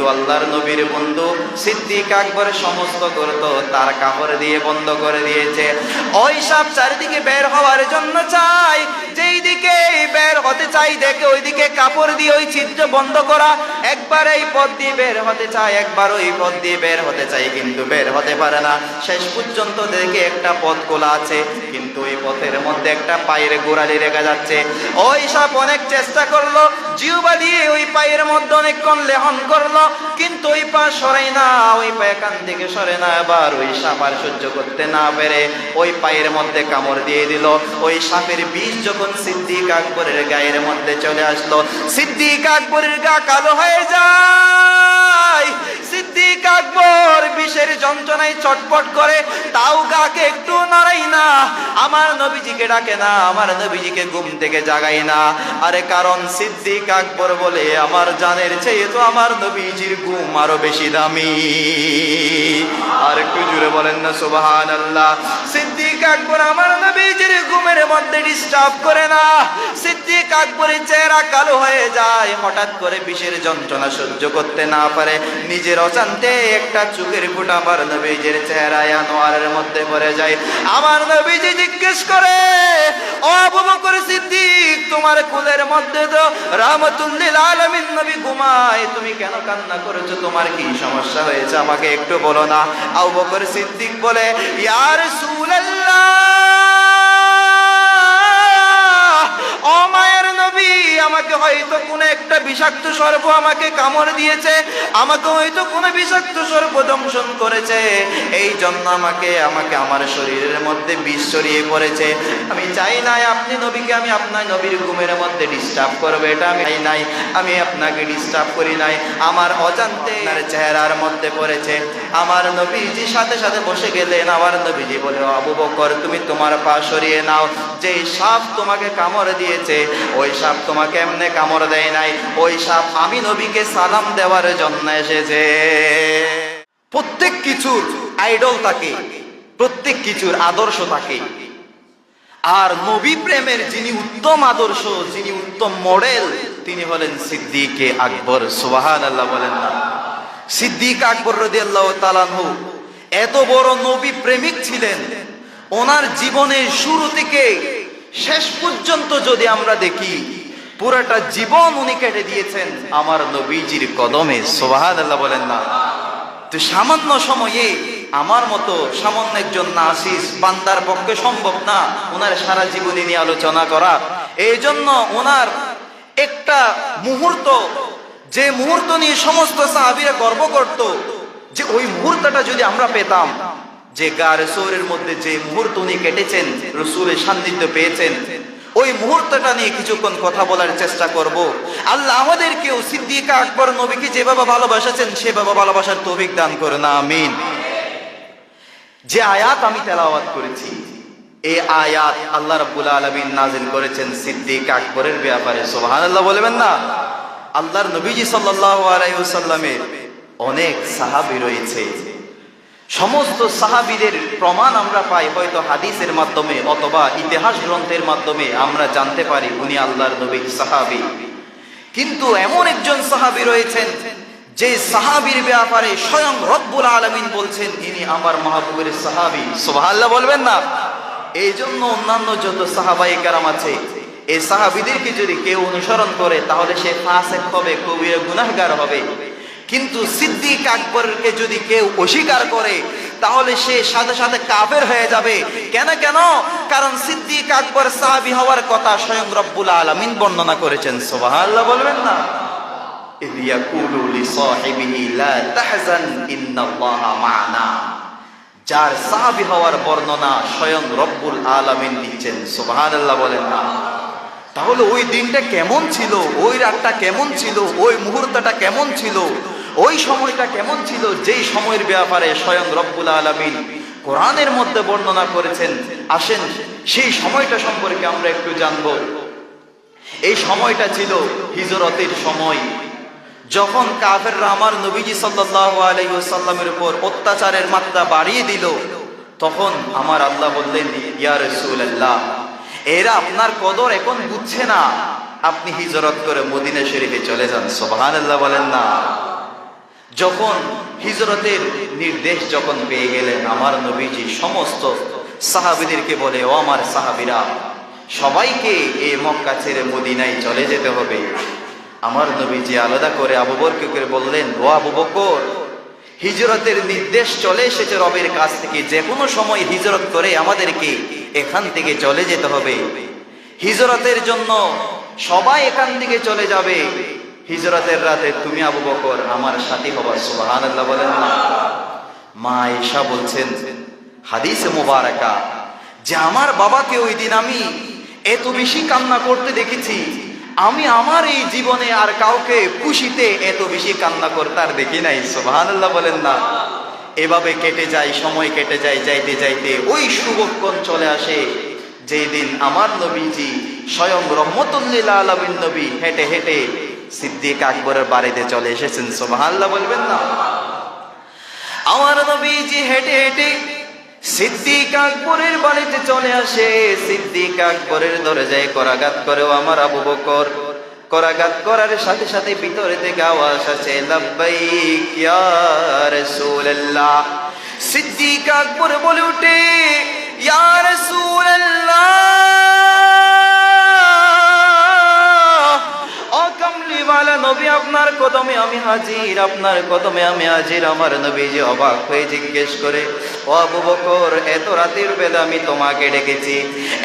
কিন্তু আল্লাহর নবীর বন্ধু সিদ্দিক আকবর সমস্ত করত তার কাপড় দিয়ে বন্ধ করে দিয়েছে। ওই সাপ চারিদিকে বের হওয়ার জন্য চাই যেই দিকে বের হতে চাই দেখে ওইদিকে কাপড় দিয়ে ওই ছিদ্র বন্ধ করা। একবার এই পথ দিয়ে বের হতে চায়, একবার ওই পথ দিয়ে বের হতে চাই কিন্তু বের হতে পারে না। শেষ পর্যন্ত দেখে একটা পথ খোলা আছে, কিন্তু ওই পথের মধ্যে একটা পায়ের গোড়ালি রেখে যাচ্ছে। ওই সাপ অনেক চেষ্টা করল জিউবা দিয়ে ওই পায়ের মধ্যে অনেকক্ষণ লেহন করল। কিন্তু ওই পা সরে না, ওই পা এখান থেকে সরে না, এবার ওই সাপ আর সহ্য করতে না পেরে ওই পায়ের মধ্যে কামড় দিয়ে দিল। ওই সাপের বিষ যখন সিদ্দিক আকবরের গায়ের মধ্যে চলে আসলো, সিদ্দিক আকবরের গা কালো হয়ে যায়। সিদ্দিক আকবর বিষের যন্ত্রণায় চটপট করে, তাও একটু নড়াই না। আমার নবীজিকে ডাকে না, আমার নবীজিকে ঘুম থেকে জাগাই না। আরে কারণ সিদ্দিক আকবর বলে, আমার জানের চেয়ে তো আমার নবীজির ঘুম আরও বেশি দামি। আর একটু জুড়ে বলেন না সুবাহান আল্লাহ সিদ্দিক আকবর আমার নবীজির ঘুমের মধ্যে ডিস্টার্ব করে না। সিদ্দিক আকবরের চেহারা কালো হয়ে যায়, হঠাৎ করে বিষের যন্ত্রণা সহ্য করতে না পারে। নিজের অজান্তে একটা চুকের ফুটা আমার নবীজির চেহারায় আনোয়ারের মধ্যে পড়ে যায়। আমার নবীজি জিজ্ঞেস করে, ও আবু বকর সিদ্দিক, তোমার কুলের মধ্যে তো রাহমাতুল্লিল আলামিন নবী ঘুমায়, তুমি কেন কান্না করেছ? তোমার কি সমস্যা হয়েছে? আমাকে একটু বলো না। আবু বকর সিদ্দিক বলে, ইয়া রাসূলুল্লাহ! ও মায়ের নবী, আমাকে হয়তো কোনো একটা বিষাক্ত সর্প আমাকে কামড় দিয়েছে, আমাকে হয়তো কোনো বিষাক্ত সর্প দংশন করেছে। এই জন্য আমাকে আমাকে আমার শরীরের মধ্যে বিষ ছড়িয়ে পড়েছে। আমি চাই নাই আপনি নবীকে, আমি আপনার নবীর ঘুমের মধ্যে ডিস্টার্ব করব, এটা আমি চাই নাই। আমি আপনাকে ডিস্টার্ব করি নাই। আমার অজান্তে তার চেহারার মধ্যে পড়েছে। আমার নবীজি সাথে সাথে বসে গেলেন। আমার নবীজি বলে "ও আবু বকর, তুমি তোমার পা সরিয়ে নাও। যে সাপ তোমাকে কামড় দিয়েছে, ওই সাপ তোমাকে এমনি কামড় দেয় নাই, ওই সাপ আমি নবীকে সালাম দেওয়ার জন্য এসেছে। প্রত্যেক কিছুর আইডল থাকে, প্রত্যেক কিছুর আদর্শ থাকে। আর নবী প্রেমের যিনি উত্তম আদর্শ, যিনি উত্তম মডেল, তিনি হলেন সিদ্দিকে আকবর সুবাহান আল্লাহ বলেন না। সিদ্দিক আকবর রদি আল্লাহ তালানহু এত বড় নবী প্রেমিক ছিলেন, ওনার জীবনের শুরু থেকে শেষ পর্যন্ত যদি আমরা দেখি, পুরাটা জীবন উনি কেটে দিয়েছেন আমার নবীজির কদমে সোবাহান আল্লাহ বলেন না। তো সামান্য সময়ে আমার মতো সামান্য একজন নাসিস বান্দার পক্ষে সম্ভব না ওনার সারা জীবনী নিয়ে আলোচনা করা। এই জন্য ওনার একটা মুহূর্ত, যে মুহূর্ত নিয়ে সমস্ত সাহাবিরা গর্ব করত, যে ওই মুহূর্তটা যদি আমরা পেতাম যে গার রসুরের মধ্যে যে মুহূর্ত উনি কেটেছেন, রসুলের সান্নিধ্য পেয়েছেন, ওই মুহূর্তটা নিয়ে কিছুক্ষণ কথা বলার চেষ্টা করব। আল্লাহ আমাদেরকেও সিদ্দিকা আকবর নবীকে যেভাবে ভালোবাসেছেন, সেভাবে ভালোবাসার তৌফিক দান করে না আমিন। যে আয়াত আমি তেলাওয়াত করেছি এই আয়াত আল্লাহ রাব্বুল আলামিন নাজিল করেছেন সিদ্দিক আকবরের ব্যাপারে। সুবহানাল্লাহ বলবেন না? আল্লাহর নবীজি সাল্লাল্লাহু আলাইহি অনেক সাহাবী রয়েছে। সমস্ত সাহাবিদের প্রমাণ আমরা পাই, হয়তো হাদিসের মাধ্যমে অথবা ইতিহাস গ্রন্থের মাধ্যমে আমরা জানতে পারি উনি আল্লাহর নবী সাহাবী। কিন্তু এমন একজন সাহাবি রয়েছেন, যে সাহাবির ব্যাপারে স্বয়ং রব্বুল আলমিন বলছেন, ইনি আমার মাহবুবের সাহাবী। সুবহানাল্লাহ বলবেন না? এই জন্য অন্যান্য যত সাহাবাই কারাম আছে, এই সাহাবিদেরকে যদি কেউ অনুসরণ করে, তাহলে সে ফাসেক হবে, কবির গুনাহগার হবে। কিন্তু সিদ্দিক আকবরকে যদি কেউ অস্বীকার করে, তাহলে সে সাথে সাথে কাফের হয়ে যাবে। কেন কেন? কারণ সিদ্দিক আকবর সাহাবি হওয়ার কথা স্বয়ং রব্বুল আলমিন বর্ণনা করেছেন। সোবাহ বলবেন না? যার বর্ণনা স্বয়ং বলেন না। তাহলে ওই দিনটা কেমন ছিল? ওই রাতটা কেমন ছিল? ওই মুহূর্তটা কেমন ছিল? ওই সময়টা কেমন ছিল? যেই সময়ের ব্যাপারে স্বয়ং রব্বুল আলামিন কোরআনের মধ্যে বর্ণনা করেছেন। আসেন, সেই সময়টা সম্পর্কে আমরা একটু জানব। এই সময়টা ছিল হিজরতের সময়। যখন কাফেররা আমার নবীজি সাল্লাল্লাহু আলাইহি ওয়াসাল্লামের উপর অত্যাচারের মাত্রা বাড়িয়ে দিল, তখন আমার আল্লাহ বললেন, ইয়া রাসূলুল্লাহ, এরা আপনার কদর এখন বুঝছে না। আপনি হিজরত করে মদিনা শরীফে চলে যান। সুবহানাল্লাহ বলেন না। যখন হিজরতের নির্দেশ যখন পেয়ে গেলেন, আমার নবীজি সমস্ত সাহাবিদেরকে বলে, ও আমার সাহাবিরা, সবাইকে এই মক্কা ছেড়ে মদিনায় চলে যেতে হবে। আমার নবীজি আলাদা করে আবু করে বললেন, ও আবু বকর, হিজরতের নির্দেশ চলে এসেছে রবের কাছ থেকে। যে কোনো সময় হিজরত করে আমাদেরকে এখান থেকে চলে যেতে হবে। হিজরতের জন্য সবাই এখান থেকে চলে যাবে। হিজরতের রাতে তুমি আবু বকর আমার সাথী হবার সুবাহান আল্লাহ বলেন না। মা ঈশা বলছেন, হাদিসে মোবারকা, যে আমার বাবাকে ওই দিন আমি এত বেশি কান্না করতে দেখেছি, আমি আমার এই জীবনে আর কাউকে খুশিতে এত বেশি কান্না করতে আর দেখি নাই, সুবহানাল্লাহ বলেন না। এভাবে কেটে যায়, সময় কেটে যায়, যাইতে যাইতে ওই শুভক্ষণ চলে আসে, যেই দিন আমার নবীজি স্বয়ং রহমতুল্লিল আলমিন নবী হেঁটে হেঁটে সিদ্দিক আকবরের বাড়িতে চলে এসেছেন। সুবহানাল্লাহ বলবেন না। আমার নবীজি হেঁটে হেঁটে সিদ্দিক আকবরের বাড়িতে চলে আসে। সিদ্দিক আকবরের দরজায় করাঘাত করেও আমার আবু বকর। করাঘাত করার সাথে সাথে ভিতরে থেকে আওয়াজ আছে লাব্বাইক ইয়া রাসূলুল্লাহ। সিদ্দিক আকবর বলে উঠে, ইয়া রাসূলুল্লাহ। আপনার কদমে আমি হাজির, আপনার কদমে আমি হাজির। আমার নবী যে অবাক হয়ে জিজ্ঞেস করে, ও আবু বকর, এত রাতের বেলা আমি তোমাকে ডেকেছি।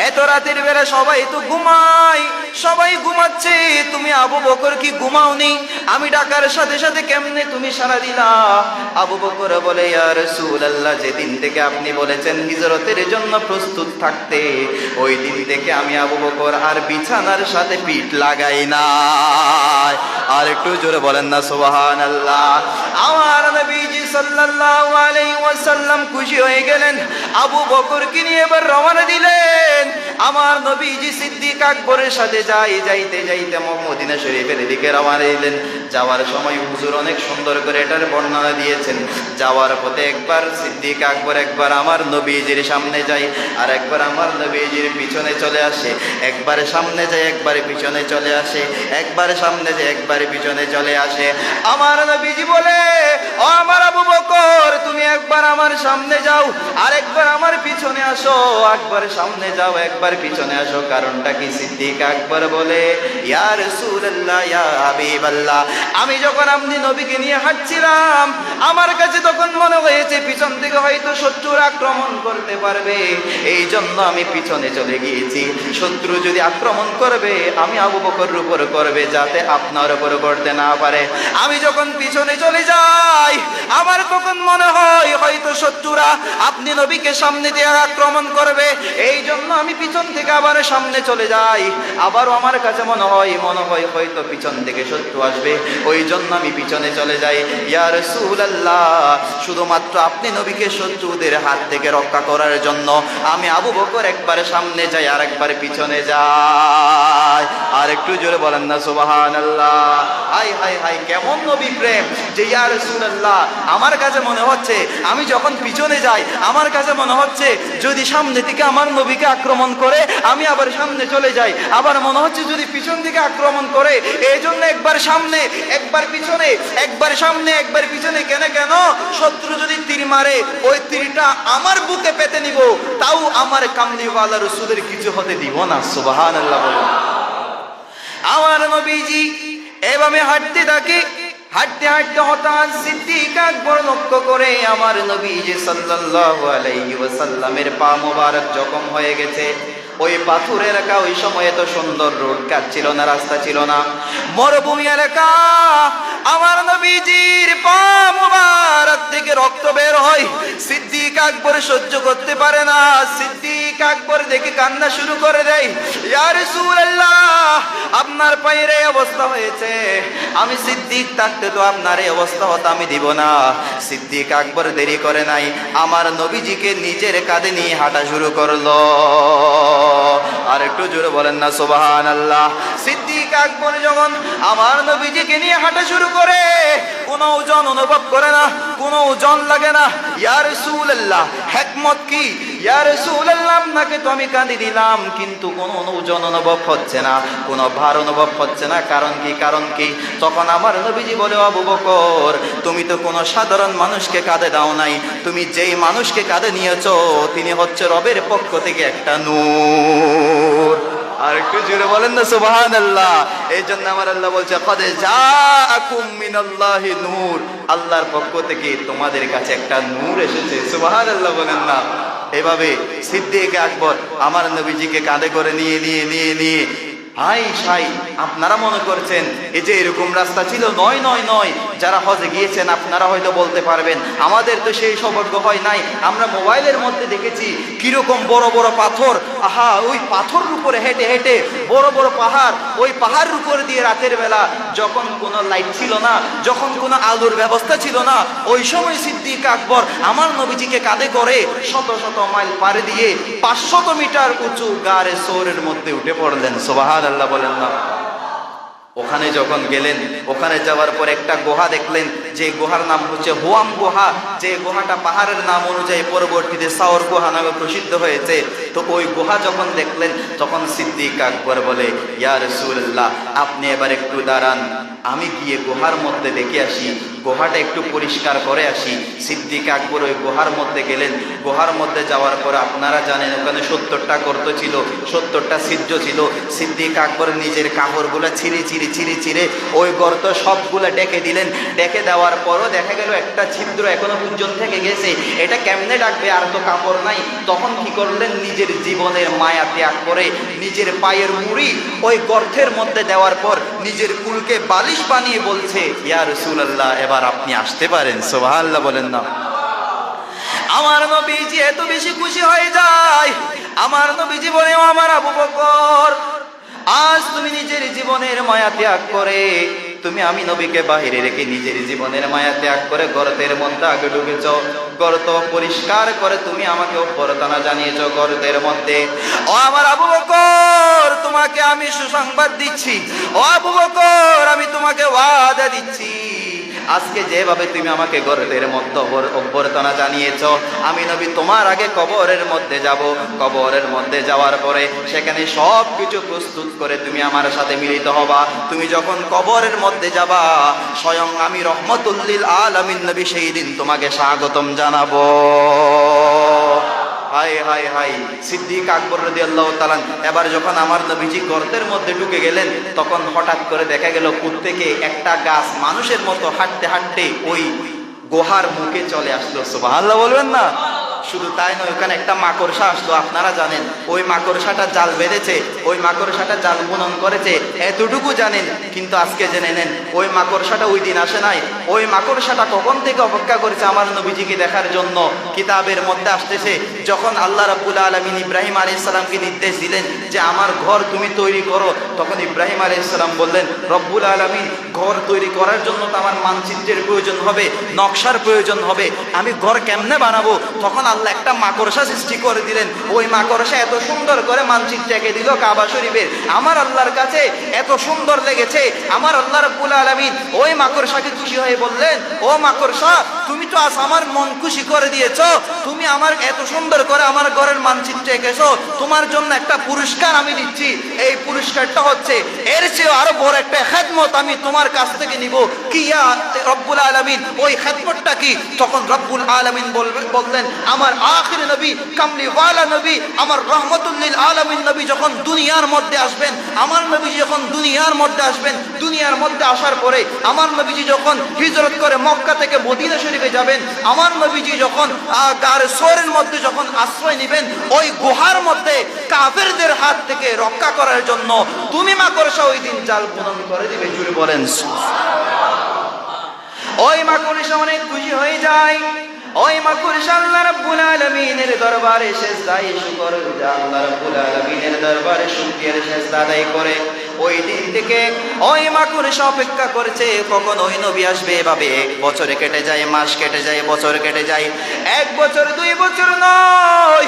এত রাতের বেলা সবাই তো ঘুমাই সবাই ঘুমাচ্ছে। তুমি আবু বকর কি ঘুমাওনি? আমি ডাকার সাথে সাথে কেমনে তুমি সারা দিলা? আবু বকর বলে, ইয়া রাসূলুল্লাহ, যেদিন থেকে আপনি বলেছেন হিজরতের জন্য প্রস্তুত থাকতে, ওই দিন থেকে আমি আবু বকর আর বিছানার সাথে পিঠ লাগাই না আর একটু জোরে বলেন না, সুবহানাল্লাহ। আমার নবীজি সাল্লাল্লাহু আলাইহি ওয়াসাল্লাম খুশি হয়ে গেলেন, আবু বকরকে নিয়ে এবার রওনা দিলেন। আমার নবীজি সিদ্দিক আকবরের সাথে যাই, যাইতে যাইতে মদিনা শরীফের দিকে রওনা দিলেন। যাওয়ার সময় হুজুর অনেক সুন্দর করে এটার বর্ণনা দিয়েছেন। যাওয়ার পথে একবার সিদ্দিক আকবর, একবার আমার নবীজির সামনে যায় আর একবার আমার নবীজির পিছনে চলে আসে। একবার সামনে যায় একবার পিছনে চলে আসে। একবার সামনে যায় একবার পিছনে চলে আসে। আমার নবীজি বলে, ও আমার আবু বকর, তুমি একবার আমার সামনে যাও আর একবার আমার পিছনে আসো, একবার সামনে যাও, একবার পিছনে আসো। কারণটা কি সিদ্দিক আকবর বলে, ইয়া রাসূলুল্লাহ, ইয়া হাবিবাল্লাহ। আমি যখন আপনি নবীকে নিয়ে হাঁটছিলাম, আমার কাছে তখন মনে হয়েছে, পিছন থেকে হয়তো শত্রুর আক্রমণ করতে পারবে। এই জন্য আমি পিছনে চলে গিয়েছি। শত্রু যদি আক্রমণ করবে, আমি আবু বকরের উপর করবে, যাতে আপনার উপর করতে না পারে। আমি যখন পিছনে চলে যাই, আমার তখন মনে হয় হয়তো শত্রুরা আপনি নবীকে সামনে দিয়ে আক্রমণ করবে। এই জন্য আমি পিছন থেকে আবার সামনে চলে যাই। আবারও আমার কাছে মনে হয় মনে হয় হয়তো পিছন থেকে শত্রু আসবে। ওই জন্য আমি পিছনে চলে যাই। ইয়া রাসূলুল্লাহ, শুধুমাত্র আপনি নবীকে শত্রুদের হাত থেকে রক্ষা করার জন্য আমি আবু বকর একবার সামনে যাই, আর একবার পিছনে যাই। আর একটু জোরে বলেন না, সুবহানাল্লাহ। হাই হাই হাই, কেমন নবী প্রেম? যে, ইয়া রাসূলুল্লাহ, আমার কাছে মনে হচ্ছে, আমি যখন পিছনে যাই, আমার কাছে মনে হচ্ছে, যদি সামনে থেকে আমার নবীকে আক্রমণ করে, আমি আবার সামনে চলে যাই। আবার মনে হচ্ছে, যদি পিছন থেকে আক্রমণ করে এই জন্য একবার সামনে, একবার পিছনে, একবার সামনে, একবার পিছনে, কেন কেন? শত্রু যদি তীর মারে, ওই তীরটা আমার বুকে পেতে নিব, তাও আমার কামলিওয়ালা রসুলের কিছু হতে দিব না, সুবহানাল্লাহ বলুন। আমার নবীজি এভাবে হাঁটতে থাকি। হাঁটতে হাঁটতে হঠাৎ সিদ্দিক আকবর লক্ষ্য করে আমার নবী সাল্লাল্লাহু আলাইহি ওয়াসাল্লামের পা মোবারক জখম হয়ে গেছে। ওই পাথুর এলাকা ওই সময় এত সুন্দর রোড কাজ ছিল না, রাস্তা ছিল না। মরুভূমি এলাকা, আমার নবীজির পা মোবারক থেকে রক্ত বের হয়। সিদ্দিক আকবর সহ্য করতে পারে না। সিদ্দিক আকবর দেখে কান্না শুরু করে দেয়। আপনার পায়ের অবস্থা হয়েছে। আমি সিদ্দিক থাকতে তো আপনার এই অবস্থা হতো, আমি দিব না। সিদ্দিক আকবর দেরি করে নাই। আমার নবীজিকে নিজের কাঁধে নিয়ে হাঁটা শুরু করল। আর একটু জোরে বলেন না সুবাহান আল্লাহ সিদ্দিক আকবর যখন আমার নবীজিকে নিয়ে হাঁটা শুরু করে, কোনো ওজন অনুভব করে না, কোনো ওজন লাগে না। ইয়া রাসূলুল্লাহ, হিকমত কি? ইয়া রাসূলুল্লাহ, আপনাকে তো আমি কাঁদি দিলাম, কিন্তু কোনো ওজন অনুভব হচ্ছে না, কোনো ভার অনুভব হচ্ছে না, কারণ কি কারণ কি? তখন আমার নবীজি বলে আবু বকর, তুমি তো কোনো সাধারণ মানুষকে কাঁধে দাও নাই, তুমি যেই মানুষকে কাঁধে নিয়েছ, তিনি হচ্ছে রবের পক্ষ থেকে একটা নূর। আর একটু জোরে বলেন না সুবহান আল্লাহ এই জন্য আমার আল্লাহ বলছে, কদে যা আকুম মিনাল্লাহি নূর। আল্লাহর পক্ষ থেকে তোমাদের কাছে একটা নূর এসেছে। সুবহান আল্লাহ বলেন না। এভাবে সিদ্দিক আকবর আমার নবীজিকে কাঁধে করে নিয়ে নিয়ে নিয়ে নিয়ে হাই, সাই, আপনারা মনে করছেন এই যে এরকম রাস্তা ছিল? নয় নয় নয়। যারা হজে গিয়েছেন, আপনারা হয়তো বলতে পারবেন, আমাদের তো সেই সৌভাগ্য হয় নাই। আমরা মোবাইলের মধ্যে দেখেছি কীরকম বড় বড় পাথর। আহা, ওই পাথর উপরে হেঁটে হেঁটে বড় বড় পাহাড়। ওই পাহাড়ের উপর দিয়ে রাতের বেলা যখন কোনো লাইট ছিল না, যখন কোনো আলোর ব্যবস্থা ছিল না, ওই সময় সিদ্দিক আকবর আমার নবীজিকে কাঁধে করে শত শত মাইল পাড়ে দিয়ে পাঁচশত মিটার উঁচু গাড়ে সোরের মধ্যে উঠে পড়লেন। সোবাহান আল্লাহ বলেন, না। ওখানে যখন গেলেন, ওখানে যাওয়ার পর একটা গুহা দেখলেন, যে গুহার নাম হচ্ছে হোয়াম গুহা। যে গুহাটা পাহাড়ের নাম অনুযায়ী পরবর্তীতে সাওর গুহা নামে প্রসিদ্ধ হয়েছে। তো ওই গুহা যখন দেখলেন, তখন সিদ্দিক আকবর বলে ইয়ার সুল্লাহ আপনি এবার একটু দাঁড়ান। আমি গিয়ে গুহার মধ্যে দেখে আসি, গুহাটা একটু পরিষ্কার করে আসি। সিদ্দিক আকবর ওই গুহার মধ্যে গেলেন। গুহার মধ্যে যাওয়ার পর আপনারা জানেন ওখানে সত্তরটা গর্ত ছিল, সত্তরটা ছিদ্র ছিল। সিদ্দিক আকবর নিজের কাপড়গুলো ছিঁড়ে ছিঁড়ে ছিঁড়ে ছিঁড়ে ওই গর্ত সবগুলো ডেকে দিলেন। ডেকে দেওয়ার পরও দেখা গেল একটা ছিদ্র এখনও পর্যন্ত থেকে গেছে। এটা কেমনে ডাকবে? আর তো কাপড় নাই। তখন কি করলেন? নিজের জীবনের মায়া ত্যাগ করে নিজের পায়ের মুড়ি ওই গর্তের মধ্যে দেওয়ার পর নিজের কুলকে বালিশ বানিয়ে বলছে, ইয়া আল্লাহ এবার আপনি আসতে পারেন। সুবহানাল্লাহ বলেন না। আমার নবীজি এত বেশি খুশি হয়ে যায়। আমার নবীজি বলে, "ও আমার আবু বকর, আজ তুমি নিজের জীবনের মায়া ত্যাগ করে তুমি আমি নবীকে বাহিরে রেখে নিজের জীবনের মায়া ত্যাগ করে গর্তের মধ্যে আগে ঢুকেছ। গর্ত পরিষ্কার করে তুমি আমাকে অভ্যর্থনা জানিয়েছ গর্তের মধ্যে। ও আমার আবু বকর, তোমাকে আমি সুসংবাদ দিচ্ছি। ও আবু বকর, আমি তোমাকে ওয়াদা দিচ্ছি। আজকে যেভাবে তুমি আমাকে গর্তের মধ্যে অভ্যর্থনা জানিয়েছ, আমি নবী তোমার আগে কবরের মধ্যে যাব। কবরের মধ্যে যাওয়ার পরে সেখানে সব কিছু প্রস্তুত করে তুমি আমার সাথে মিলিত হবা। তুমি যখন কবরের মধ্যে যাবা, স্বয়ং আমি রহমতুল্লিল আলামিন নবী সেই দিন তোমাকে স্বাগতম জানাব। হাই হায় হায়। সিদ্দিক আকবর রদি আল্লাহ তালান এবার যখন আমার নবীজি গর্তের মধ্যে ঢুকে গেলেন, তখন হঠাৎ করে দেখা গেল, প্রত্যেকে একটা গাছ মানুষের মতো হাঁটতে হাঁটতে ওই গুহার মুখে চলে আসলো। সুবহানাল্লাহ, বলবেন না? শুধু তাই নয়, ওখানে একটা মাকড়সা আসলো, আপনারা জানেন। ওই মাকড়সাটা জাল বেঁধেছে, ওই মাকড়সাটা জাল বুনন করেছে, এতটুকু জানেন, কিন্তু আজকে জেনে নেন, ওই মাকড়সাটা ওই দিন আসে নাই। ওই মাকড়সাটা কখন থেকে অপেক্ষা করেছে আমার নবীজিকে দেখার জন্য? কিতাবের মধ্যে আসতেছে, যখন আল্লাহ রাব্বুল আলমিন ইব্রাহিম আলী ইসলামকে নির্দেশ দিলেন যে, আমার ঘর তুমি তৈরি করো। তখন ইব্রাহিম আলী ইসলাম বললেন, রব্বুল আলমিন, ঘর তৈরি করার জন্য তো আমার মানচিত্রের প্রয়োজন হবে, নকশার প্রয়োজন হবে। আমি ঘর কেমনে বানাবো? তখন আল্লাহ একটা মাকড়সা সৃষ্টি করে দিলেন। ওই মাকড়সা এত সুন্দর করে মানচিত্র এঁকে দিল কাবা শরীফের। আমার আল্লাহর কাছে এত সুন্দর লেগেছে। আমার আল্লাহ রব্বুল আলমিন ওই মাকড়সাকে খুশি হয়ে বললেন, ও মাকড়সা, তুমি তো আজ আমার মন খুশি করে দিয়েছ। তুমি আমার এত সুন্দর করে আমার ঘরের মানচিত্র এঁকেছো। তোমার জন্য একটা পুরস্কার আমি দিচ্ছি। এই পুরস্কারটা হচ্ছে, এর চেয়ে আরও বড় একটা খেদমত আমি তোমার কাছ থেকে নিব। কিয়া রব্বুল আলমিন, ওই খেদমতটা কি? তখন রব্বুল আলমিন বলবে বললেন, আমার আখির নবী, কামলি ওয়ালা নবী, আমার রহমতুল্লিল আলমিন নবী যখন দুনিয়ার মধ্যে আসবেন, আমার নবীজি যখন দুনিয়ার মধ্যে আসবেন, দুনিয়ার মধ্যে আসার পরে আমার নবীজি যখন হিজরত করে মক্কা থেকে মদিনা শরীফে যাবেন, আমার নবীজি যখন গার সোরের মধ্যে যখন আশ্রয় নেবেন, ওই গুহার মধ্যে কাফেরদের হাত থেকে রক্ষা করার জন্য তুমি মা মাকড়সা ওই দিন জাল বুনন করে দিবে জুড়ে বলেন ওই মা মাকড়সা অনেক খুশি হয়ে যায়। ওই মাকুর আল্লাহ রাব্বুল আলামিনের দরবারে সেজদায় শুকর। আল্লাহ রাব্বুল আলামিনের দরবারে শুকরিয়ার সেজদা আদায় করে। ওই দিন থেকে ওই মাকুরেশা অপেক্ষা করেছে, কখন ওই নবী আসবে এভাবে? এক বছরে কেটে যায়, মাস কেটে যায়, বছর কেটে যায়। এক বছর, দুই বছর নয়।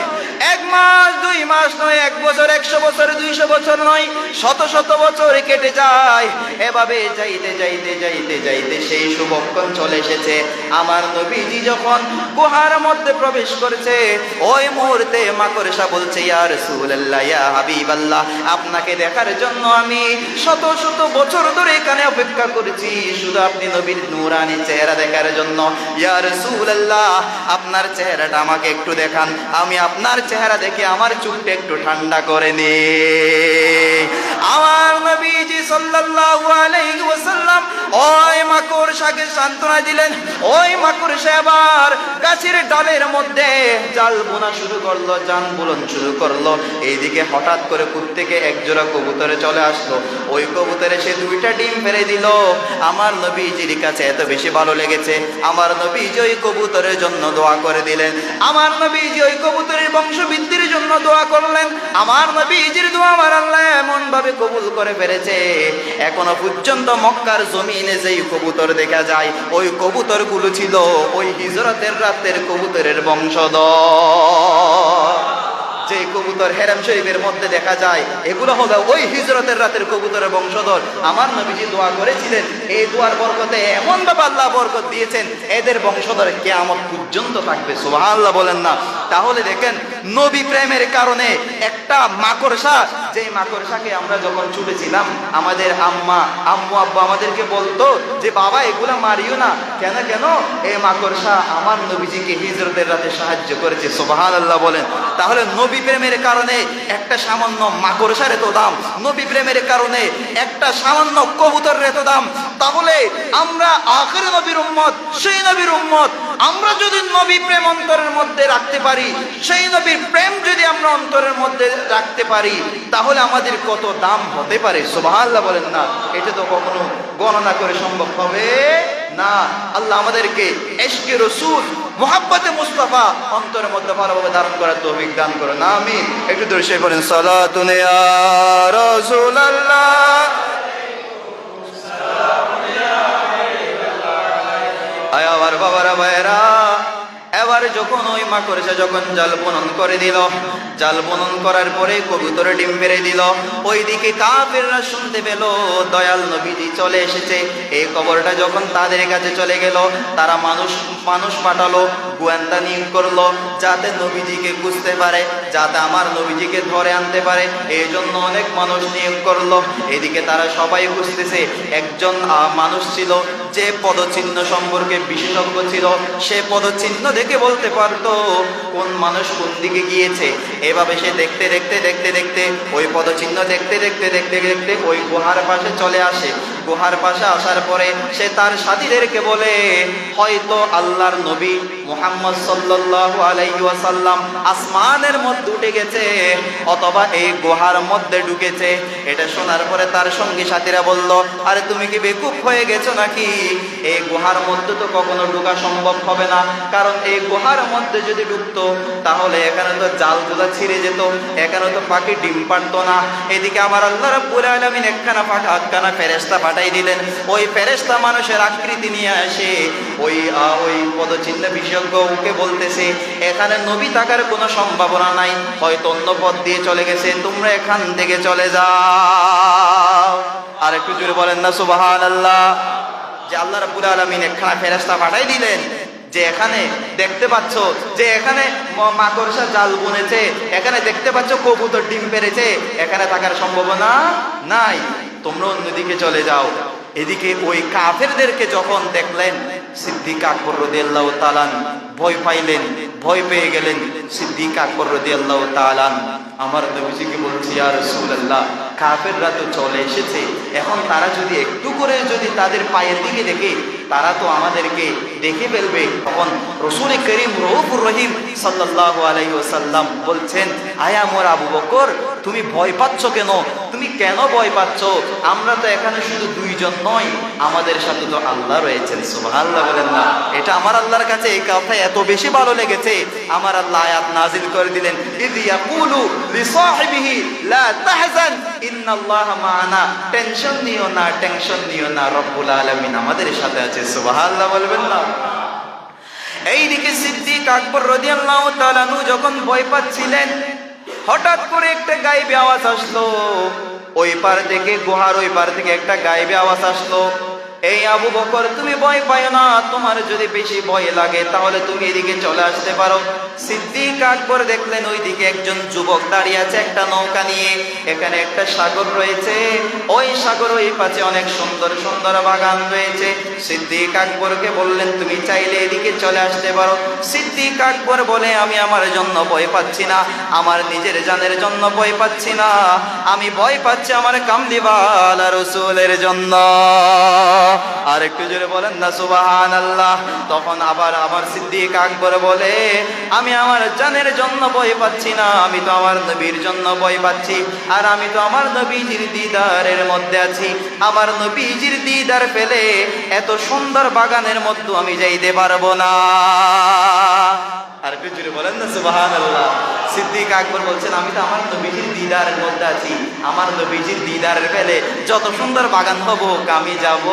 এক মাস, দুই মাস নয়, এক বছর, একশো বছর, দুইশো বছর নয়। শত শত বছর কেটে যায়। এভাবে যাইতে যাইতে যাইতে যাইতে সেই শুভক্ষণ চলে এসেছে। আমার নবীজি যখন গুহার মধ্যে প্রবেশ করেছে, ওই মুহূর্তে মাকড়সা বলছে, ইয়া রাসূলুল্লাহ, ইয়া হাবিবাল্লাহ, আপনাকে দেখার জন্য আমি শত শত বছর ধরে এখানে অপেক্ষা করেছি। শুধু আপনি নবীর নূরানি চেহারা দেখার জন্য। ইয়া রাসূলুল্লাহ, আপনার চেহারাটা আমাকে একটু দেখান। আমি আপনার চেহারা দেখে আমার চুলটা একটু ঠান্ডা করে নি। আমার নবীজি সাল্লাল্লাহু আলাইহি ওয়াসাল্লাম, ওই মাকড়সাকে সান্ত্বনা দিলেন। ওই মাকড়সা আবার গাছের ডালের মধ্যে জাল বোনা শুরু করল, জান বুলন শুরু করল। এইদিকে হঠাৎ করে কুত একজোড়া কবুতরে চলে আসলো। ওই কবুতরে সে দুইটা ডিম ফেলে দিল। আমার নবীজির কাছে এত বেশি ভালো লেগেছে। আমার নবীজি ওই কবুতরের জন্য দোয়া করে দিলেন। আমার নবীজি ওই কবুতরের বংশবৃদ্ধির জন্য দোয়া করলেন। আমার নবীজির দোয়া আমার আল্লাহ এমন ভাবে কবুল করে ফেলেছে। এখনও পর্যন্ত মক্কার জমিনে যেই কবুতর দেখা যায়, ওই কবুতরগুলো ছিল ওই হিজরতের রাতের কবুতরের বংশধর। যে কবুতর হেরাম শরীফের মধ্যে দেখা যায়, এগুলো হবে ওই হিজরতের রাতের কবুতরের বংশধর। আমার নবীজি দোয়া করেছিলেন, এই দোয়ার বরকতে এমন ভাবে আল্লাহ বরকত দিয়েছেন, এদের বংশধর কেয়ামত পর্যন্ত থাকবে, সুবহানাল্লাহ বলেন না। তাহলে দেখেন, নবী প্রেমের কারণে একটা মাকড়সা যে মাকড়সাকে আমরা যখন ছুটেছিলাম, আমাদের আম্মা, আম্মু, আব্বা আমাদেরকে বলতো যে, বাবা, এগুলা মারিও না। কেন কেন? এই মাকড়সা আমার নবীজিকে হিজরতের রাতে সাহায্য করেছে সোবাহান আল্লাহ বলেন। তাহলে নবী প্রেমের কারণে একটা সামান্য মাকড়সার এত দাম, নবী প্রেমের কারণে একটা সামান্য কবুতরের এত দাম। তাহলে আমরা আখের নবীর উম্মত, সেই নবীর উম্মত আমরা যদি নবী প্রেম অন্তরের মধ্যে রাখতে পারি, সেই নবীর প্রেম যদি আমরা অন্তরের মধ্যে রাখতে পারি, তাহলে আমাদের কত দাম হতে পারে? সুবহানাল্লাহ বলেন না। এটা তো কখনো গণনা করে সম্ভব হবে? না, আল্লাহ আমাদেরকে এসকে রসুল মোহাব্বতে মুস্তফা অন্তরের মধ্যে ভালোভাবে ধারণ করার তৌফিক দান করো না আমি একটু দৃশ্য করেন সালাতুনে রাসূলুল্লাহ। আয় বাবারা ভাইরা এবার যখন ওই মা করেছে, যখন জাল বনন করে দিল, জাল বনন করার পরে কবুতরে ডিম পেরে দিল। ওইদিকে কাফেররা শুনতে পেল, দয়াল নবীজি চলে এসেছে। এই খবরটা যখন তাদের কাছে চলে গেল, তারা মানুষ মানুষ পাঠালো, গোয়েন্দা নিয়োগ করল, যাতে নবীজিকে বুঝতে পারে, যাতে আমার নবীজিকে ধরে আনতে পারে। এই জন্য অনেক মানুষ নিয়োগ করল। এদিকে তারা সবাই বুঝতেছে একজন মানুষ ছিল যে পদচিহ্ন সম্পর্কে বিশেষজ্ঞ ছিল, সে পদচিহ্ন দেখে বলতে পারত, কোন মানুষ কোন দিকে গিয়েছে? এভাবে সে দেখতে দেখতে দেখতে দেখতে, ওই পদচিহ্ন দেখতে দেখতে দেখতে দেখতে ওই গুহার পাশে চলে আসে। গুহার পাশে আসার পরে সে তার সাথীদেরকে বলে, হয়তো আল্লাহর নবী মুহাম্মদ সাল্লাল্লাহু আলাইহি ওয়াসাল্লাম আসমানের মধ্যে উঠে গেছে, অথবা এই গুহার মধ্যে ঢুকেছে। এটা শোনার পরে তার সঙ্গী সাথীরা বলল, আরে তুমি কি বেকুব হয়ে গেছো নাকি? এই গুহার মধ্যে তো কখনো ঢুকা সম্ভব হবে না। কারণ এই গুহার মধ্যে যদি ঢুকতো, তাহলে এখানে তো জালগুলো ছিঁড়ে যেত, এখানে তো পাখি ডিম পারতো না। এদিকে আমার আল্লাহ রাব্বুল আলামিন একখানা পাঠা একখানা ফেরেশতা পাঠাই দিলেন। ওই ফেরেশতা মানুষের আকৃতি নিয়ে আসে, ওই ওই পদচিহ্ন বিশেষজ্ঞ ওকে বলতেছে, এখানে নবী থাকার কোনো সম্ভাবনা নাই, হয়তো অন্য পথ দিয়ে চলে গেছে, তোমরা এখান থেকে চলে যাও। আর একটু জোরে বলেন না সুবাহান আল্লাহ যে আল্লাহ রাব্বুল আলামিন একখানা ফেরেশতা পাঠাই দিলেন, যে এখানে দেখতে পাচ্ছ, যে এখানে মাকড়সা জাল বুনেছে, এখানে দেখতে পাচ্ছ কবুতর ডিম পেরেছে, এখানে থাকার সম্ভাবনা নাই, তোমরা অন্যদিকে চলে যাও। এদিকে ওই কাফেরদেরকে যখন দেখলেন সিদ্দিক আকবর রদি আল্লাহ তালান ভয় পাইলেন, ভয় পেয়ে গেলেন সিদ্দিক আকবর রদি আল্লাহ তালান আমার নবীজিকে বলছি আর রাসূলুল্লাহ কাফেররা তো চলে এসেছে। এখন তারা যদি একটু করে যদি তাদের পায়ের দিকে দেখে, তারা তো আমাদেরকে দেখে ফেলবে। তখন রসুল করিম রৌফুর রহিম সাল্লাহ আলাইসাল্লাম বলছেন, আয়া মোর আবু বকর, তুমি ভয় পাচ্ছ কেন? তুমি কেন ভয় পাচ্ছ? আমরা তো এখানে শুধু দুইজন নয়, আমাদের সাথে তো আল্লাহ রয়েছেন। আল্লাহ বলেন না। এটা আমার আল্লাহর কাছে এই কথা এত বেশি ভালো লেগেছে। আমার আল্লাহ আয়াত নাজিল করে দিলেন লিসাহিবিহি লা তাহজান। ইন্নাল্লাহা মা'ানা। টেনশন নিও না, টেনশন নিও না, রব্বুল আলমিন আমাদের সাথে আছে সুবাহ বলবেন না। এইদিকে সিদ্দিক আকবর রাদিয়াল্লাহু তাআলা নু যখন ভয় পাচ্ছিলেন, হঠাৎ করে একটা গায়েবে আওয়াজ আসলো। ওই পার থেকে, গুহার ওই পার থেকে একটা গাইবে আওয়াজ আসলো। এই আবু বকর, তুমি ভয় পায় না। তোমার যদি বেশি ভয় লাগে, তাহলে তুমি এদিকে চলে আসতে পারো। সিদ্দিক আকবর দেখলেন, ওইদিকে একজন যুবক দাঁড়িয়ে আছে একটা নৌকা নিয়ে। এখানে একটা সাগর রয়েছে। ওই সাগর ওই পাশে অনেক সুন্দর সুন্দর বাগান রয়েছে। সিদ্দিক আকবরকে বললেন, তুমি চাইলে এদিকে চলে আসতে পারো। সিদ্দিক আকবর বলে, আমি আমার জন্য ভয় পাচ্ছি না। আমার নিজের জানের জন্য ভয় পাচ্ছি না। আমি ভয় পাচ্ছি আমার কামলিওয়ালা রসুলের জন্য। আর একটু জোরে বলেন না সুবাহান আল্লাহ তখন আবার আমার সিদ্দিক আকবর বলে, আমি আমার জানের জন্য বই পাচ্ছি না, আমি তো আমার নবীর জন্য বই পাচ্ছি, আর আমি তো আমার নবীজির দিদারের মধ্যে আছি। আমার নবীজির দিদার পেলে এত সুন্দর বাগানের মধ্যে আমি যাইতে পারব না। আর একটু জোরে বলেন না সুবাহান আল্লাহ সিদ্দিক আকবর বলছেন, আমি তো আমার নবীজির দিদারের মধ্যে আছি। আমার নবীজির দিদারের পেলে যত সুন্দর বাগান হব, আমি যাব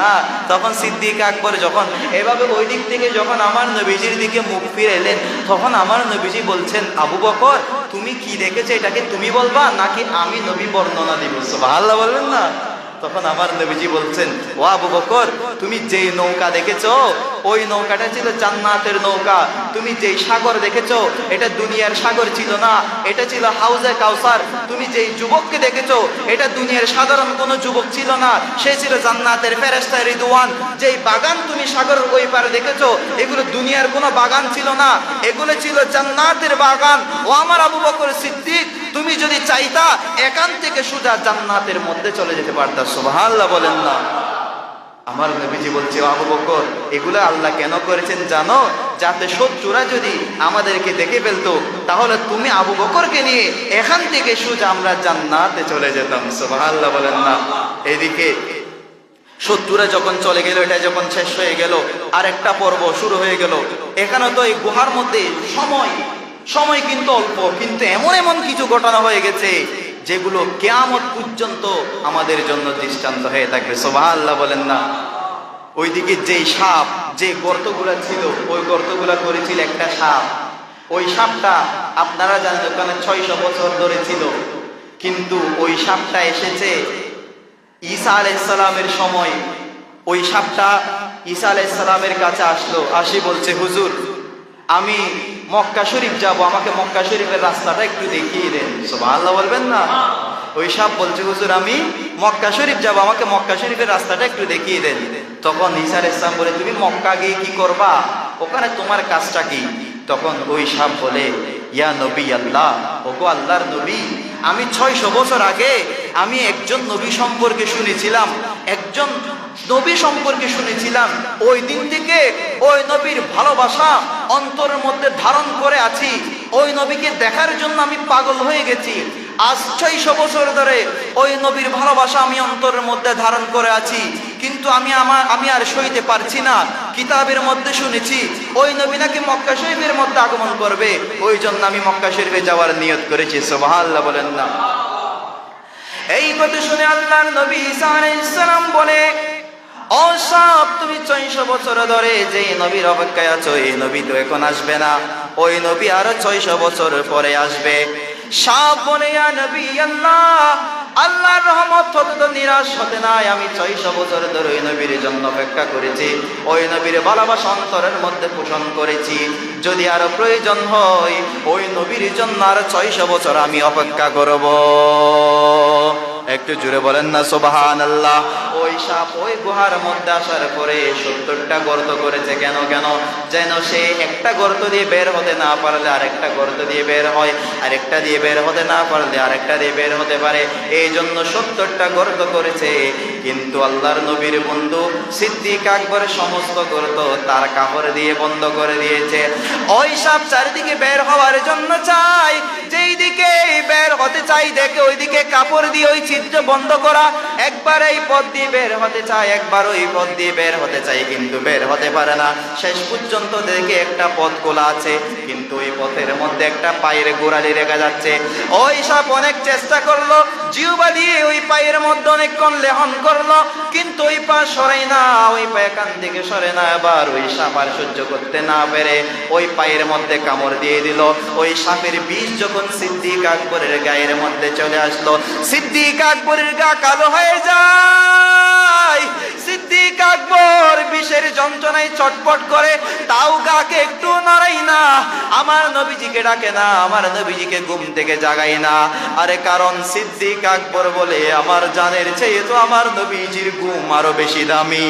না। তখন সিদ্দিক আকবর যখন এভাবে ওই দিক থেকে যখন আমার নবীজির দিকে মুখ ফিরে এলেন, তখন আমার নবীজি বলছেন, আবু বকর, তুমি কি দেখেছ এটাকে তুমি বলবা, নাকি আমি নবী বর্ণনা দিব? সুবহানাল্লাহ বলবেন না। তখন আমার নবীজি বলছেন, ও আবু বকর, তুমি যেই নৌকা দেখেছ, ওই নৌকাটা ছিল জান্নাতের নৌকা। তুমি যেই সাগর দেখেছ, এটা দুনিয়ার সাগর ছিল না, এটা ছিল হাউজে কাউসার। তুমি যেই যুবককে দেখেছ, এটা দুনিয়ার সাধারণ কোনো যুবক ছিল না, সে ছিল জান্নাতের ফেরেস্তা রিদওয়ান। যেই বাগান তুমি সাগরের ওই পারে দেখেছ, এগুলো দুনিয়ার কোনো বাগান ছিল না, এগুলো ছিল জান্নাতের বাগান। ও আমার আবু বকর সিদ্দিক, তুমি যদি চাইতা একান থেকে সোজা জান্নাতের মধ্যে চলে যেতে পারতা সুবহানাল্লাহ বলেন না। আমার নবীজি বলছে আবু বকর, এগুলো আল্লাহ কেন করেছেন জানো? যাতে শত্রুরা যদি আমাদেরকে দেখে ফেলতো, তাহলে তুমি আবু বকরকে নিয়ে এখান থেকে সোজা আমরা জান্নাতে চলে যেতাম। সুবহানাল্লাহ বলেন না। এদিকে শত্রুরা যখন চলে গেল, এটা যখন শেষ হয়ে গেল, আরেকটা পর্ব শুরু হয়ে গেল। এখানে তো এই গুহার মধ্যে সময় সময় কিন্তু অল্প, কিন্তু এমন এমন কিছু ঘটনা হয়ে গেছে যেগুলো কেয়ামত পর্যন্ত আমাদের জন্য দৃষ্টান্ত হয়ে থাকবে। সোভা আল্লাহ বলেন না। ওইদিকে যেই সাপ, যে গর্তগুলা ছিল, ওই গর্তগুলা করেছিল একটা সাপ। ওই সাপটা আপনারা জানেন ওখানে ছয়শো বছর ধরে ছিল। কিন্তু ওই সাপটা এসেছে ঈসা আলাইসালামের সময়। ওই সাপটা ঈসা আলাইসালামের কাছে আসলো, আসি বলছে, হুজুর আমি মক্কা শরীফ যাব, আমাকে মক্কা শরীফের রাস্তাটা একটু দেখিয়ে দেন। আল্লাহ বলবেন না? ওই সাপ বলছে, হুজুর, আমি মক্কা শরীফ যাব, আমাকে মক্কা শরীফের রাস্তাটা একটু দেখিয়ে দেন। তখন নিসার ইসলাম বলে, তুমি মক্কা গিয়ে কি করবা? ওখানে তোমার কাজটা কি? তখন ওই সাপ বলে ইয়া নবী আল্লাহ। ওগো আল্লাহর নবী, আমি ছয়শো বছর আগে আমি একজন নবী সম্পর্কে শুনেছিলাম, একজন নবী সম্পর্কে শুনেছিলাম। ওই দিন থেকে ওই নবীর ভালোবাসা অন্তরের মধ্যে ধারণ করে আছি। ওই নবীকে দেখার জন্য আমি পাগল হয়ে গেছি। আজ ছয়শো বছর ধরে ওই নবীর ভালোবাসা আমি অন্তরের মধ্যে ধারণ করে আছি। কিন্তু আমি আমার, আমি আর সইতে পারছি না। কিতাবের মধ্যে শুনেছি, ওই নবী নাকি মক্কা শরীফের মধ্যে আগমন করবে। ওই জন্য আমি মক্কা শরীফে যাওয়ার নিয়ত করেছি, সুবহানাল্লাহ বলেন না। এই কথা শুনে আল্লাহর নবী ঈসা সালাম বলে সব তুমি ছয়শো বছর ধরে যে নবীর অপেক্ষায় আছো, এই নবী তো এখন আসবে না। ওই নবী আরও ছয়শো বছর পরে আসবে। সাপ বলে নবী আল্লাহ আল্লাহর রহমত হতে তো নিরাশ হতে নাই। আমি ছয়শো বছর ধরে ওই নবীর জন্য অপেক্ষা করেছি। ওই নবীর ভালোবাসা অন্তরের মধ্যে পোষণ করেছি। যদি আরও প্রয়োজন হয়, ওই নবীর জন্য আরও ছয়শো বছর আমি অপেক্ষা করব। একটু জুড়ে বলেন না সোবাহান আল্লাহ ওই সাপ ওই গুহার মধ্যে আসার পরে সত্তরটা গর্ত করেছে। কেন কেন? যেন সে একটা গর্ত দিয়ে বের হতে না পারলে আরেকটা গর্ত দিয়ে বের হয়। আরেকটা দিয়ে বের হতে না পারলে আরেকটা দিয়ে বের হতে পারে। এই জন্য সত্তরটা গর্ত করেছে। কিন্তু আল্লাহর নবীর বন্ধু সিদ্দিক আকবর সমস্ত করত তার কাপড় দিয়ে বন্ধ করে দিয়েছে। ওই সাপ চারিদিকে বের হওয়ার জন্য চাই যেই দিকে বের হতে চাই দেখে ওইদিকে কাপড় দিয়ে ওই ছিদ্র বন্ধ করা। একবার এই পথ দিয়ে বের হতে চায়, একবার ওই পথ দিয়ে বের হতে চাই কিন্তু বের হতে পারে না। শেষ পর্যন্ত দেখে একটা পথ খোলা আছে, কিন্তু ওই পথের মধ্যে একটা পায়ের গোড়ালি রেখা যাচ্ছে। ওই সাপ অনেক চেষ্টা করল জিউবা দিয়ে ওই পায়ের মধ্যে অনেকক্ষণ লেহন করল, কিন্তু ওই পা না, ওই সরে না আবার ওই সহ্য করতে না পেরে ওই পায়ের মধ্যে কামড় দিয়ে দিল। ওই সাপের বিষ যখন সিদ্দিক আকবরের গায়ের মধ্যে চলে আসলো, সিদ্দিক আকবরের গা কালো হয়ে যায়, সিদ্দিক আকবর বিষের যন্ত্রণায় চটপট করে, তাও গাকে একটু নড়াই না। আমার নবীজিকে ডাকে না, আমার নবীজিকে ঘুম থেকে জাগাই না। আরে কারণ সিদ্দিক আকবর বলে, আমার জানের চেয়ে তো আমার নবীজির ঘুম আরও বেশি দামি।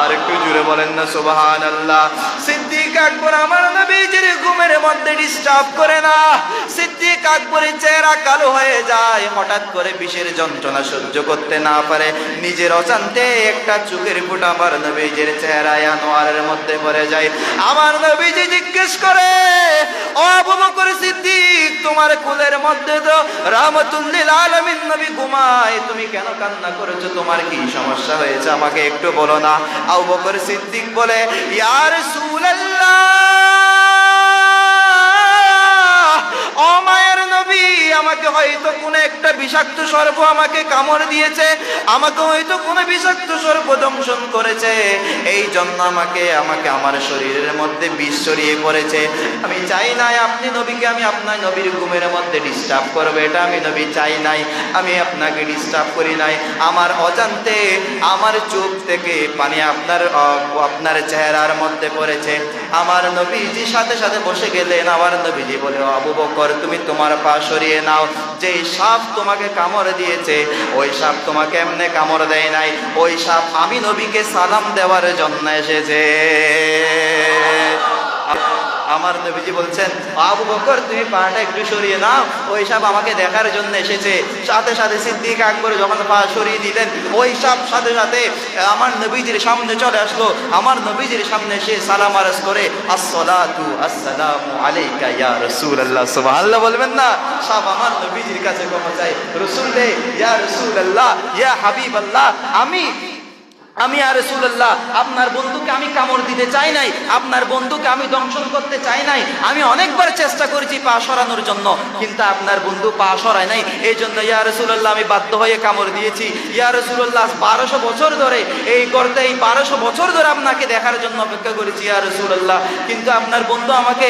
আর একটু জুড়ে বলেন না সুবহান আল্লাহ সিদ্দিক আকবর আমার নবীজির ঘুমের মধ্যে ডিস্টার্ব করে না। সিদ্দিক আকবরের চেহারা কালো হয়ে যায়, হঠাৎ করে বিষের যন্ত্রণা সহ্য করতে না পারে। নিজের অজান্তে একটা চোখের ফুটা আমার নবীজির চেহারায় আনোয়ারের মধ্যে পড়ে যায় আমার নবীজি জিজ্ঞেস করে, ও আবু বকর সিদ্দিক, তোমার কুলের মধ্যে তো রাহমাতুল্লিল আলামিন নবী ঘুমায়, তুমি কেন কান্না করেছ? তোমার কি সমস্যা হয়েছে? আমাকে একটু বলো না। আবু বকর সিদ্দিক বলে, ইয়া রাসূলুল্লাহ! ও মায়ের নবী, আমাকে হয়তো কোনো একটা বিষাক্ত সর্প আমাকে কামড় দিয়েছে, আমাকে হয়তো কোনো বিষাক্ত সর্প দংশন করেছে। এই জন্য আমাকে আমাকে আমার শরীরের মধ্যে বিষ ছড়িয়ে পড়েছে। আমি চাই নাই আপনি নবীকে, আমি আপনার নবীর ঘুমের মধ্যে ডিস্টার্ব করব, এটা আমি নবী চাই নাই। আমি আপনাকে ডিস্টার্ব করি নাই। আমার অজান্তে, আমার চোখ থেকে পানি আপনার আপনার চেহারার মধ্যে পড়েছে। আমার নবীজি সাথে সাথে বসে গেলেন। আমার নবীজি বলে "ও আবু বকর তুমি তোমার পা সরিয়ে নাও। যে সাপ তোমাকে কামড় দিয়েছে, ওই সাপ তোমাকে এমনি কামড় দেয় নাই। ওই সাপ আমি নবীকে সালাম দেওয়ার জন্য এসেছে। আমার নবীজি বলছেন, আবু বকর, তুমি পাটা একটু সরিয়ে নাও ওই সাপ আমাকে দেখার জন্য এসেছে। সাথে সাথে সিদ্দিক আকবর যখন পা সরিয়ে দিলেন ওই সাপ সাথে সাথে, আমার নবীজির সামনে চলে আসলো। আমার নবীজির সামনে এসে সালাম আরজ করে, আসসালাতু আসসালামু আলাইকা ইয়া রাসূলুল্লাহ। সুবহানাল্লাহ বলবেন না সাপ আমার নবীজির কাছে ক্ষমা চাই। রাসূল ইয়া রাসূলুল্লাহ, ইয়া হাবিবাল্লাহ, আমি আমি আর রসুল্লাহ আপনার বন্ধুকে আমি কামড় দিতে চাই নাই, আপনার বন্ধুকে আমি দংশন করতে চাই নাই, আমি অনেকবার চেষ্টা করেছি পা সরানোর জন্য, কিন্তু আপনার বন্ধু পা সরায় নাই এই জন্য ইয়া রসুল্লাহ আমি বাধ্য হয়ে কামড় দিয়েছি। ইয়া রসুল্লাহ বারোশো বছর ধরে, এই করতে এই বারোশো বছর ধরে আপনাকে দেখার জন্য অপেক্ষা করেছি ইয়া রসুল্লাহ কিন্তু আপনার বন্ধু আমাকে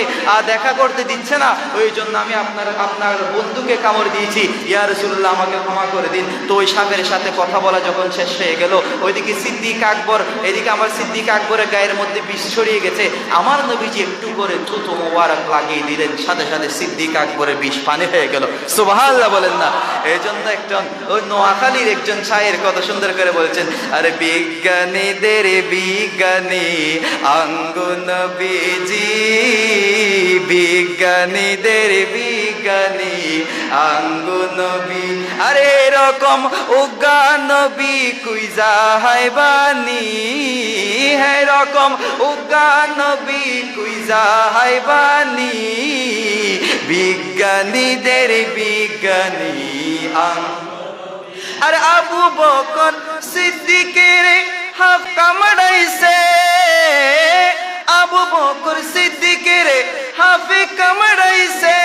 দেখা করতে দিচ্ছে না ওই জন্য আমি আপনার আপনার বন্ধুকে কামড় দিয়েছি। ইয়া রসুল্লাহ আমাকে ক্ষমা করে দিন। তো ওই সাপের সাথে কথা বলা যখন শেষ হয়ে গেল, ওইদিকে সিদ্দিক আকবর, এদিকে আমার সিদ্দিক আকবরের গায়ের মধ্যে বিষ ছড়িয়ে গেছে। আমার নবীজি একটু করে থুতু মোবারক লাগিয়ে দিলেন, সাথে সাথে সিদ্দিক আকবরের বিষ পানি হয়ে গেল। সুবহানাল্লাহ বলেন না। এই জন্য একজন ওই নোয়াখালীর একজন ছায়ের কত সুন্দর করে বলছেন, আরে বিজ্ঞানীদের বিজ্ঞানী আঙ্গুন বিজি বিজ্ঞানীদের বিজ্ঞানী আঙ্গুন বি আরে এরকম উজ্ঞান বি কুইজা হাইবানি হ্যাঁ রকম উজ্ঞান বি কুইজা হাইবানি বিজ্ঞানীদের বিজ্ঞানী আঙ্গুন আর আবু বকর সিদ্দিকের হাফ কামড়াইছে। আবু বকর সিদ্দিকের হাফে কামড়াইছে।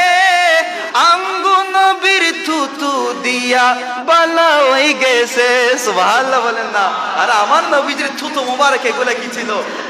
আঙ্গুন বীর থুতু দিয়া বালা হয়ে গেছে। সুবহানাল্লাহ বলেন না। আর আমার নবীজির থুতু মুবারক এগুলা কি ছিল?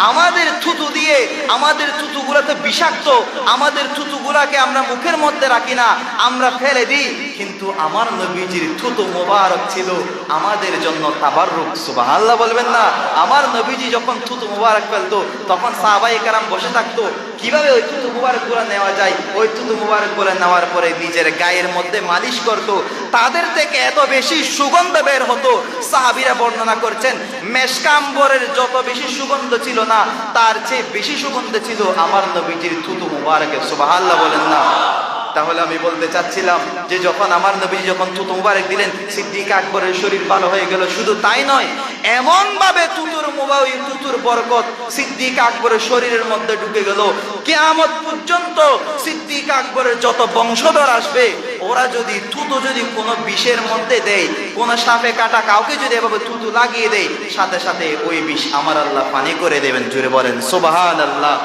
আমাদের থুতু দিয়ে আমাদের থুতুগুলো তো বিষাক্ত, আমাদের থুতুগুলাকে আমরা মুখের মধ্যে রাখি না, আমরা ফেলে দিই। কিন্তু আমার নবীজির থুতু মোবারক ছিল আমাদের জন্য তাবাররুক। সুবহানাল্লাহ বলবেন না। আমার নবীজি যখন থুতু মোবারক ফেলতো, তখন সাহাবাই কারাম বসে থাকতো কীভাবে ওই তুতু মুবারকগুলো নেওয়া যায়, ওই তুতু মুবারকগুলো নেওয়ার পরে নিজের গায়ের মধ্যে মালিশ করত, তাদের থেকে এত বেশি সুগন্ধ বের হতো। সাহাবিরা বর্ণনা করছেন, মেশকাম্বরের যত বেশি সুগন্ধ ছিল না, তার চেয়ে বেশি সুগন্ধ ছিল আমার নবীজির তুতু মুবারকের সুবাহাল্লাহ বলেন না। তাহলে আমি বলতে চাচ্ছিলাম যে যখন আমার নবী যখন থুতু মুবারক দিলেন, সিদ্দিক আকবরের শরীর ভালো হয়ে গেল, শুধু তাই নয় এমন ভাবে তুতুর মোবাই তুতুর বরকত সিদ্দিক আকবরের শরীরের মধ্যে ঢুকে গেল। কেয়ামত পর্যন্ত সিদ্দিক আকবরের যত বংশধর আসবে, ওরা যদি থুতু যদি কোনো বিষের মধ্যে দেয়, কোন সাপে কাটা কাউকে যদি এভাবে থুতু লাগিয়ে দেয়, সাথে সাথে ওই বিষ আমার আল্লাহ পানি করে দেবেন। জুড়ে বলেন সুবাহান আল্লাহ